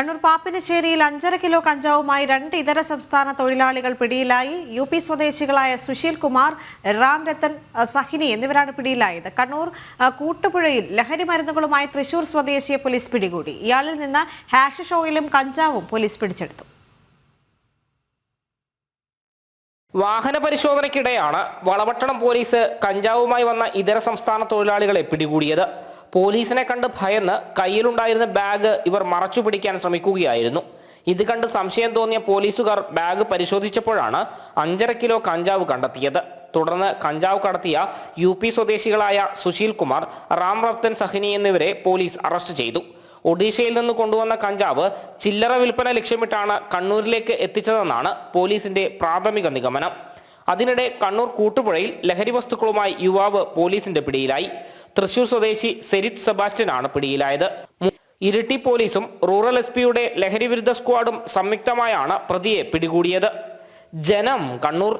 കണ്ണൂർ പാപ്പിനശ്ശേരിയിൽ അഞ്ചര കിലോ കഞ്ചാവുമായി രണ്ട് ഇതര സംസ്ഥാന തൊഴിലാളികൾ പിടിയിലായി. യു പി സ്വദേശികളായ സുശീൽ കുമാർ റാം രത്തൻ സഹിനി എന്നിവരാണ് പിടിയിലായത്. കണ്ണൂർ കൂട്ടുപുഴയിൽ ലഹരി മരുന്നുകളുമായി തൃശൂർ സ്വദേശിയെ പോലീസ് പിടികൂടി. ഇയാളിൽ നിന്ന് ഹാഷ് ഷോയിലും കഞ്ചാവും പോലീസ് പിടിച്ചെടുത്തു. വാഹന പരിശോധനയ്ക്കിടെയാണ് വളപട്ടണം പോലീസ് കഞ്ചാവുമായി വന്ന ഇതര സംസ്ഥാന തൊഴിലാളികളെ പിടികൂടിയത്. പോലീസിനെ കണ്ട് ഭയന്ന് കയ്യിലുണ്ടായിരുന്ന ബാഗ് ഇവർ മറച്ചു പിടിക്കാൻ ശ്രമിക്കുകയായിരുന്നു. ഇത് കണ്ട് സംശയം തോന്നിയ പോലീസുകാർ ബാഗ് പരിശോധിച്ചപ്പോഴാണ് അഞ്ചര കിലോ കഞ്ചാവ് കണ്ടെത്തിയത്. തുടർന്ന് കഞ്ചാവ് കടത്തിയ യു പി സ്വദേശികളായ സുശീൽ കുമാർ റാം റത്തൻ സഹിനി എന്നിവരെ പോലീസ് അറസ്റ്റ് ചെയ്തു. ഒഡീഷയിൽ നിന്ന് കൊണ്ടുവന്ന കഞ്ചാവ് ചില്ലറ വിൽപ്പന ലക്ഷ്യമിട്ടാണ് കണ്ണൂരിലേക്ക് എത്തിച്ചതെന്നാണ് പോലീസിന്റെ പ്രാഥമിക നിഗമനം. അതിനിടെ കണ്ണൂർ കൂട്ടുപുഴയിൽ ലഹരി വസ്തുക്കളുമായി യുവാവ് പോലീസിന്റെ പിടിയിലായി. തൃശൂർ സ്വദേശി സെരിത് സെബാസ്റ്റ്യനാണ് പിടിയിലായത്. ഇരിട്ടി പോലീസും റൂറൽ എസ് പിയുടെ ലഹരി വിരുദ്ധ സ്ക്വാഡും സംയുക്തമായാണ് പ്രതിയെ പിടികൂടിയത്. ജനം കണ്ണൂർ.